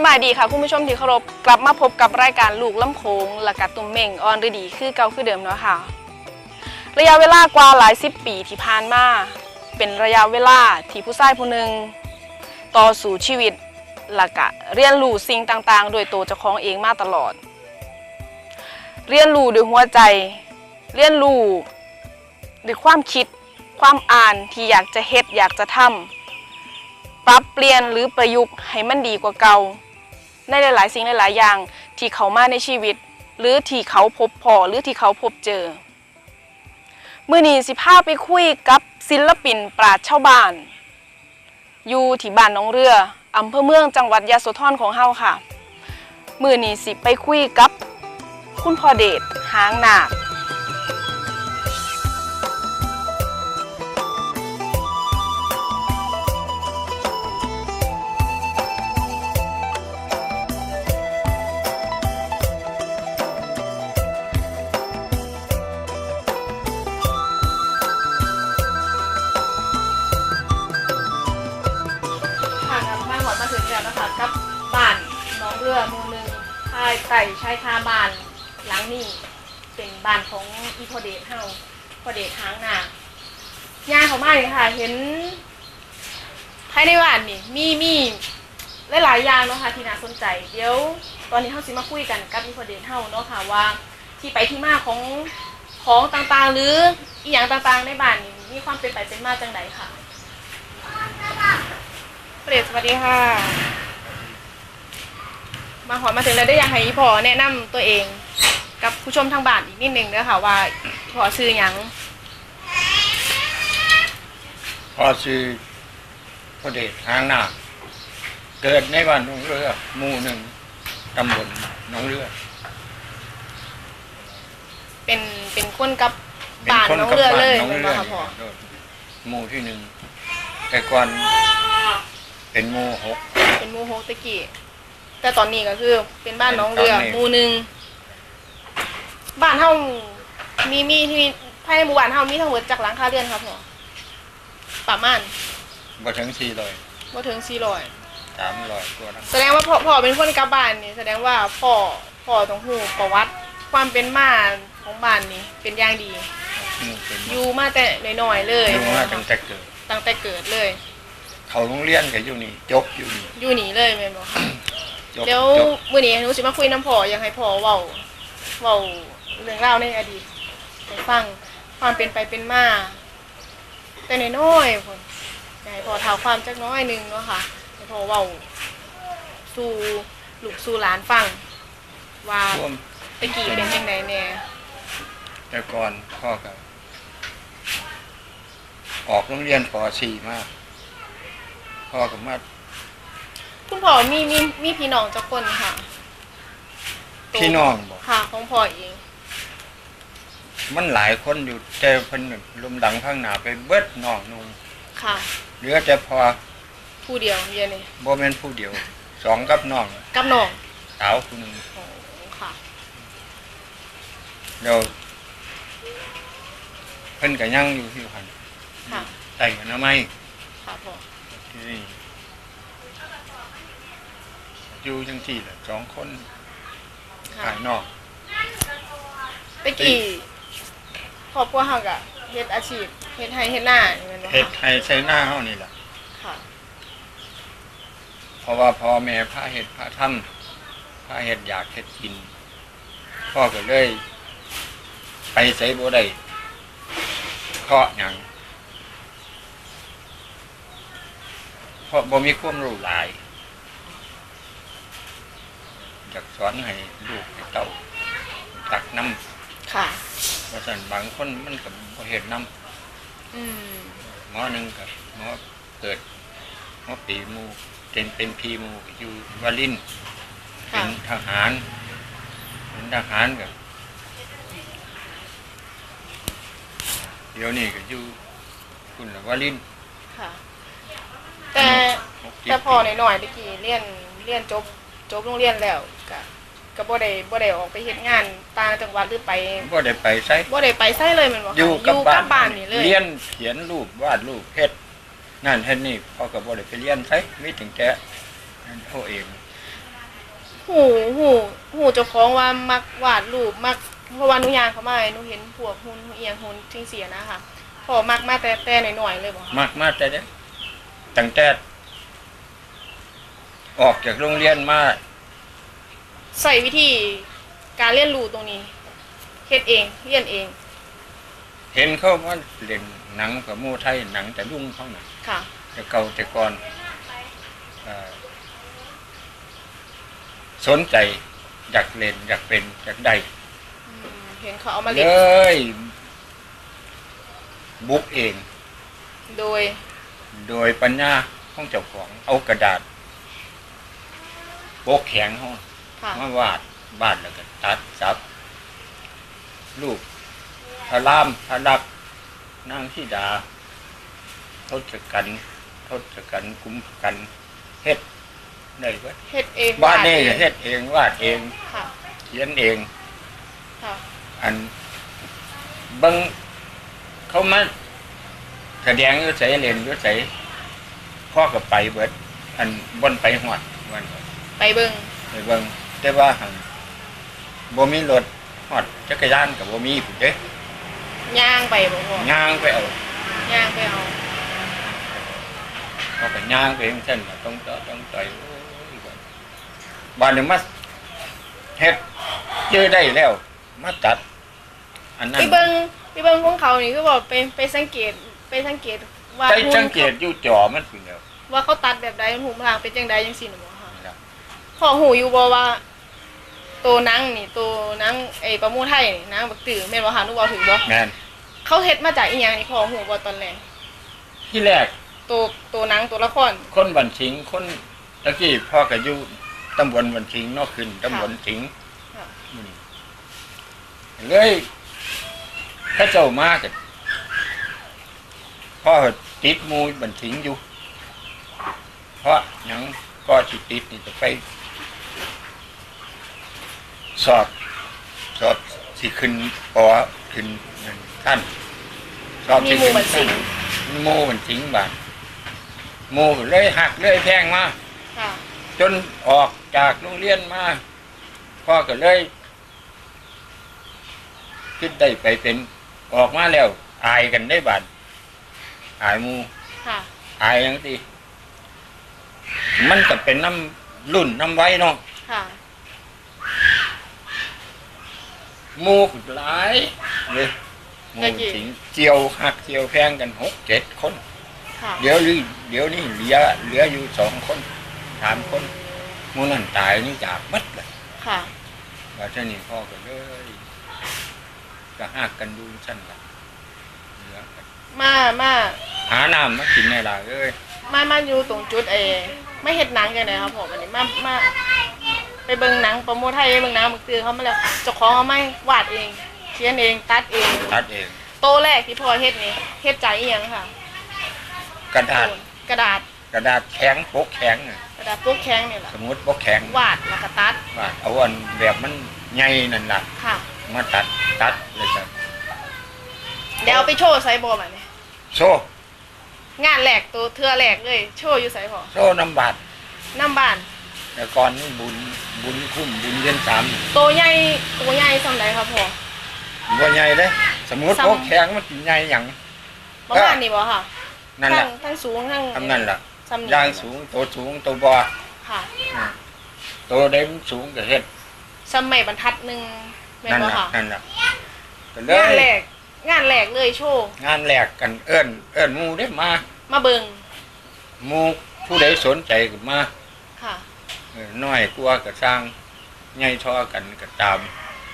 สบายดีค่ะคุณผู้ชมที่เคารพกลับมาพบกับรายการลูกลำโขงและกัตุ้มเม่งออนฤดีคือเก่าคือเดิมเนาะค่ะ ระยะเวลากว่าหลายสิบปีที่ผ่านมาเป็นระยะเวลาที่ผู้ชายผู้หนึ่งต่อสู่ชีวิตและกะเรียนรู้สิ่งต่างๆ โดยตัวเจ้าของเองมาตลอด เรียนรู้ด้วยหัวใจ เรียนรู้ด้วยความคิดความอ่านที่อยากจะเฮ็ดอยากจะทำปรับเปลี่ยนหรือประยุกต์ให้มันดีกว่าเก่า ในหลาย ๆ สิ่งหลาย ๆ อย่างที่เขามาในชีวิต หรือที่เขาพบพอหรือที่เขาพบเจอเมื่อนี้สิพาไปคุยกับศิลปินปราชชาวบ้าน อยู่ที่บ้านหน้องเรืออำเภอเมืองจังหวัดยะโสธรของเฮาค่ะ มื่อนี้สิไปคุยกับคุณพ่อเดชหางนาคายคาบ้านหลังนี้เป็นบ้านของอีพอเดชเฮาพอเดชหางหนาย่างเขามาเลยค่ะ เห็นภายในบ้านนี่มีมีหลายๆอย่างเนาะค่ะที่น่าสนใจ เดี๋ยวตอนนี้เฮาสิมาคุยกันกับอีพอเดชเฮาเนาะค่ะว่าที่ไปที่มาของของต่างๆ หรืออีหยังต่างๆในบ้านนี่มีความเป็นไปเป็นมาจังไดค่ะเปรตสวัสดีค่ะ มาหอมมาถึงแล้วได้อยากให้พอแนะนำตัวเอง กับผู้ชมทางบ้านอีกนิดนึงนะคะว่าพอชื่อหยังพอซื้อพระเดชหางหน้าคเกิดในบ้านหนองเรือหมู่หนึ่งตำบลหนองเรือ เป็นเป็นคนกับบ้านน้องเรือเลยหนองเป็นเรืบ่อค่ะพ่อหมู่ที่หนึ่งแต่ก่อนเป็นหมู่หกเป็นหมูโฮกตะกี้ แต่ตอนนี้ก็คือ เป็นบ้านน้องเรือตอนนี้หมู่หนึ่งบ้านเฮามีมีที่ภายในหมู่บ้านเฮามีทั้งหมดจากหลังคาเรือนครับพ่อประมาณบ่ถึงสี่ร้อยบ่ถึง400สามร้อยกว่านะแสดงว่าพ่อพ่อเป็นคนกลับบ้านนี่แสดงว่าพ่อพ่อต้องหูประวัติความเป็นมาของบ้านนี้เป็นอย่างดีหมู่เป็นอยู่มาแต่น้อยๆเลยอยู่มาตั้งแต่เกิดตั้งแต่เกิดเลย เขาโรงเรียนก็อยู่นี่จบอยู่นี่อยู่นี่เลยแม่นบ่คะ จบแล้วจบมื้อนี้หนูสิมาคุยน้ำพ่ออยากให้พ่อเว้าเว้าเรื่องราวในอดีตให้ฟังความเป็นไปเป็นมาแต่น้อยๆพุ่นอยากให้พ่อเท่าความจักหน้อยหนึงเนาะค่ะให้พ่อเว้าสู่ลูกสู่หลานฟัง ว่าร่วมตะกี้เป็นจังไดแน่แต่ก่อนพ่อก็ออกโรงเรียนป .4 มาพ่อก็มา คุณพ่อมีมีมีพี่น้องจักคนค่ะพี่น้องบอกค่ะของพ่อเอง มันหลายคนอยู่แต่เพิ่นน่ะลมดังข้างหน้าไปเบิดน้องนุ่งค่ะ เหลือแต่พอผู้เดียวเดียวนี่บ่แม่นผู้เดียวสองกับน้องกับน้องสาวคนหนึงอ๋อค่ะแล้วเพิ่นก็ยังอยู่ที่พันค่ะแต่งอนามัยค่ะพ่อที่นี่ อยู่จังที่แหละสองคนค่ะภายนอก ตะกี้ครอบครัวเฮาก็เฮ็ดอาชีพเฮ็ดไร่เฮ็ดนาอย่างนั้นบ่เฮ็ดคะให้ใช้หน้าเฮานี่แหละค่ะ เพราะว่าพ่อแม่พาเฮ็ดพาทำพาเฮ็ดอยากเฮ็ดกิน พ่อก็เลย ไปไสบ่ได้เคาะหยังเพราะบ่มีความรู้หลาย อยากสอนให้ลูกให้เต้าตักน้ำค่ะเพราะฉะนั้นบางคนมันกับเห็นน้ำอืมหมอหนึ่งกับหมอเกิดหมอปีหมูเป็นเป็นพีหมูอยู่วาลินเป็ค่ะนทหารเป็นทหารกับเดี๋ยวนี้ก็อยู่คุณละวาลินค่ะแต่หกสิบแต่พ่อน้อยๆตะกี้เรียนเรียนจบจบโรงเรียนแล้ว ก็ก็บ่ได้บ่ได้ออกไปเฮ็ดงานต่างจังหวัดหรือไปบ่ได้ไปใช้บ่ได้ไปไสเลยแม่นบ่คะอยู่กับบ้านบ้านนี่เลยเรียนเขียนรูปวาดรูปเฮ็ดนั่นเฮ็ดนี่พ่อก็บ่ได้ไปเรียนใช้มีถึงแต่นั่นเขาเองตหูหูหูเจ้าของว่ามักวาดรูปมักเพราะว่าหนูยางเขามาหนูเห็นพวกหุ่นเอียงหุ่นทิ้งเสียนะคะพอมักมาแต่แต่หน่อยๆเลยบ่คะมากมาแต่เด็กตั้งแต่ออกจากโรงเรียนมา ใส่วิธีการเรียนรู้ตรงนี้เฮ็ดเองเรียนเอง เห็นเขาว่าเล่นหนังกับหมู่ไทยหนังแต่ลุงเขาน่ะค่ะ แต่เก่าแต่ก่อนเอ่อสนใจอยากเล่นอยากเป็นอยากได้อืมเห็นเขาเอามาเลเล่นยบุกเอง โดย โดยปัญญาของเจ้าของเอากระดาษโปกแข็งห้องค่ะ มาวาดวาดแล้วก็ตัดซับรูปพระรามพระลักษมณ์นางธิดาทศกัณฐ์ทศกัณฐ์กุมภกันธ์เฮ็ดได้เว้ยเฮ็ดเองวาดเองเองเฮ็ดเองวาดเองค่ะเขียนเองค่ะอันเบิงเขามาแสดงอยุใสเล่นอยุใสพ่อกับไปเบิด อันบนไปหอดวันก่อนไปเบิ่งไปเบิง แต่ว่าหันบ่มีรถหอดจักรยานกับบ่มีผู้เด้ย่างไปบ่พ่อย่างไปเอาย่างไปเอาเขาก็ย่างไปเองเส้นน่ะต้องต่อต้องต่อยโอ้ยว่าบ้านนี้มาเฮ็ดเจอได้แล้ว มาตัด อันนั้น ไปเบิ่งไปเบิ่งของเขานี่คือบอกไปไปสังเกตไปสังเกตว่าไปหุ่นสังเกตอยู่จอมันเป็นแล้วว่าเขาตัดแบบใดหูพลางเป็นจังใดจังซี่น่ะบ่ค่ะนี่ล่ะพอหูอยู่บ่ว่า ตัวหนังนี่ตัวหนังไอ้ประมูไทยนี่หนังบักตือแม่นบ่คะหนูเว้าถึงบ่แม่นเขาเฮ็ดมาจากอีหยังนี่พอหูบ่ตอนแรกที่แรกตัวตัวหนังตัวละครคนบันทิงคนตะกี้พ่อก็อยู่ตำบลบันทิงเนอกขึ้นตำบลทิงค่ะอืมเลยเข้าเจ้ามากันพ่อติดหมูบันทิงอยู่ เพราะหยังก็สิติดนี่จะไป สอบ สอบสิขึ้นปอขึ้นนั่นท่านสอบมีสิหมู่ขึ้นบันสิงหมูบันทิงบาทหมูเลยหักเลยแพงมาค่ะจนออกจากโรงเรียนมาพ่อก็เลยคิดได้ไปเป็นออกมาแล้ว อายกันได้บาดอายหมูค่ะอายยังตีมันก็เป็นน้ำรุ่นน้ำไว้เนาะ ค่ะ ห มูก็หลายเลยหมูสิงเจียวหักเจียวแพงกันหกเจ็ดคน ค่ะ เดี๋ยวนี้เดี๋ยวนี้เหลือเหลืออยู่สองคนสามคนหมูนั่นตายนี่จากมัดเลยค่ะว่าเท่านี้พ่อก็เลยก็หักกันดูสั้นละเหลือกันมามาหาน้ำมากินในล่ะเอ้ยมามาอยู่ตรงจุดเอไม่เฮ็ดหนังกันเลยครับผมอันนี้มามา ไปเบิ่งหนังประโมทไทยไปเบิ่งหนังบักตือเขามาแล้วเจ้าของเอาไม้วาดเองเขียนเองตัดเอง ตัดเอง โตแรกที่พ่อเฮ็ดนี่เฮ็ดจากอีหยังค่ะกระดาษ กระดาษกระดาษแข็งโป๊กแข็งน่ะกระดาษพวกแข็งนี่แหละสมมติโป๊กแข็งวาดแล้วก็ตัดว่าเอาอันแบบมันใหญ่นั่นล่ะ ค่ะ มาตัดตัดเลยครับเดี๋ยวเอาไปโชว์ไซบอร์มาเนี่ยโซ่งานแรกตัวเทือแรกเลย โชว์อยู่ไสพอโซ่น้ำบาดน้ำบ้าน แต่ก่อนนี่บุญบุญคุ้มบุญเย็นสามตัวใหญ่ตัวใหญ่สำไรครับพ่อบัวใหญ่เลยสมมติซ้ำโป๊กแข็งมันสิใหญ่อย่างประมาณนี้บ่ค่ะนั่นแหละทั้งทั้งสูงทั้งทำนั่นล่ะซ้ำนี่ยางสูงตัวสูงตัวบอค่ะอืมตัวเด็มนสูงก็เฮ็ดสมัยบรรทัดหนึ่งแม่นนั่นบ่น่ะค่ะนั่นน่ะก็เลงานแรยกงานแรกเลยโชว์งานแรกกันเอิ้นเอิ้นหมูได้มา มาเบิงหมูผู้ใดสนใจก็มาค่ะเออ น้อยกลัวก็สร้างใหญ่ทอกันก็ตาม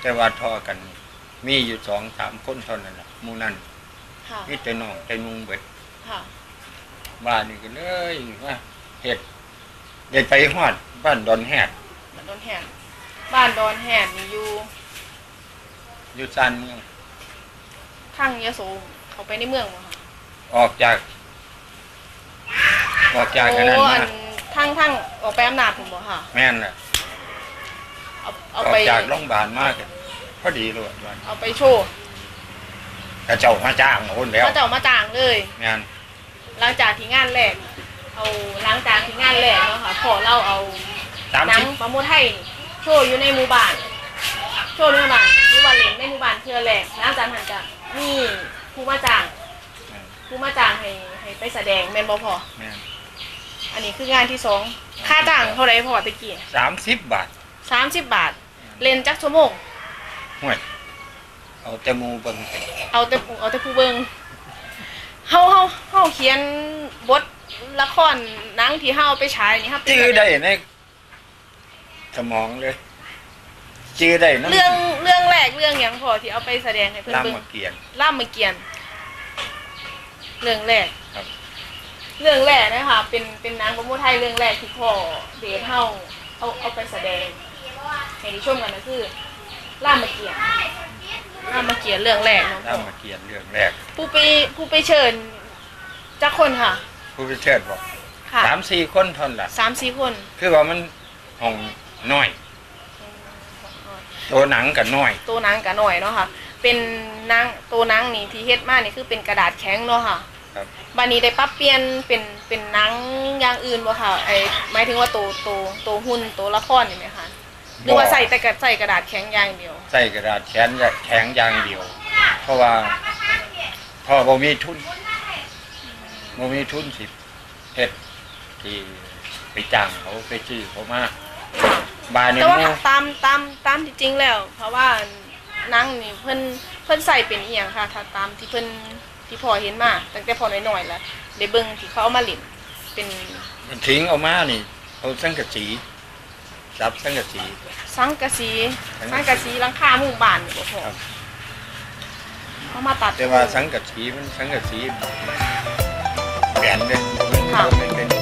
แต่ว่าทอกัน มีอยู่สองสามคนเท่านั้นล่ะหมู่นั้นค่ะมีแต่น้องแต่นุงเบิดค่ะบ้านนี่ก็เลยว่าเฮ็ดเด็ดไปฮอด บ้านดอนแฮดบ้านดอนแหนบ้านดอนแหนนี่อยู่อยู่ซานเมืองทางยะโสเขาไปในเมืองบ่ค่ะออกจาก ออกจากอันนั้นโอ้มาอัน ทางทางออกไปอำนาจผมบ่ค่ะ แม่นน่ะเอาอเอาอกไปจากโรงพยาบาลมากพอดีเลยวันเอาไปโชว์กระเจ้ามาจ้างคนแล้วเขาจะเอามาจ้างเลยงานหลังจากที่งานแรก เอาหลังจากที่งานแรกเนาะค่ะพอเราเอาสามหนัสิงบประโมทไทยนี่ว์อยู่ในหมู่บ้าน โชว์ในหมู่บ้านหมู่บ้านเล่นในหมู่บ้านเทือแรกแล้วอาจารย์หันจะมีผู้มาจ้างผู้มาจ้างให้ให้ไปแสดงแม่นบ่พอแม่น อันนี้คืองานที่สองค่าจ้างเท่าไหรพอตะกี้สามสิบบาทสามสิบบาท เล่นจักชั่วโมงห่วยเอาแต่หมูเบิ่งไปเอาแต่ผู้เอาแต่ผู้เบิงเฮาเฮาเฮาเขียนบทละครหนังที่เฮาเอาไปฉายนี่ครับจื้อได้ในสมองเลยจื้อได้น้ำเรื่องเรื่องแรกเรื่องหยังพอที่เอาไปแสดงให้เพิ่นรามเบิ่งมาเกียนล่ามมาเกียนเรื่องแรกครับ เรื่องแรกนะคะ เป็นเป็นหนังประโมไทยเรื่องแรกที่พ่อเดชเฮาเอาเอาไปแสดงให้ได้ชมกันก็คือล่ามมาเกียนล่ามมาเกียนเรื่องแรกเนาะรามมาเกียนเรื่องแรกผู้ไปผู้ไปเชิญจักคนค่ะ ผู้พิเชิดบอกค่ะสามสี่คนเท่านนล่ะ สามสี่คนคือว่ามันห้องน้อย ตัวหนังกับน้อย ตัวหนังกะหน่อยเนาะค่ะ เป็นหนังตัวหนังนี่ที่เฮ็ดมานี่คือเป็นกระดาษแข็งเนาะค่ะ ครับบัดนี้ได้ปรับเปลี่ยนเป็นเป็นหนังอย่างอื่นบ่ค่ะไอหมายถึงว่าตัวตัวตัวหุ่นตัวละครนี่ไหมคะหรือว่าใส่แต่กระใส่กระดาษแข็งอย่างเดียว ใส่กระดาษแข็งแข็งอย่างเดียว เพราะว่าพ่อบ่มีทุนบ่มีทุนสิเฮ็ดที่ไปจ้างเขาไปซื้อเขามาบานนี้แต่ว่าหมู่ตามตามตามที่จริงแล้ว เพราะว่าหนังนี่เพิ่นเพิ่นใส่เป็นอีหยังค่ะถ้าตามที่เพิ่น ที่พอเห็นมาตั้งแต่พอน้อยๆแล้วได้เบิ่งที่เขาเอามาเล่นเป็นทิ้งเอามานี่เอาสังกะสีซับสังกะสีสังกะสีสัสังงกะกะสีสีหลังคาหมู่บ้านนี่บ่พอครับเขามาตัดแต่ว่าสังกะสีมันสังกะสีแบนเลยมันค่ะบ่แม่น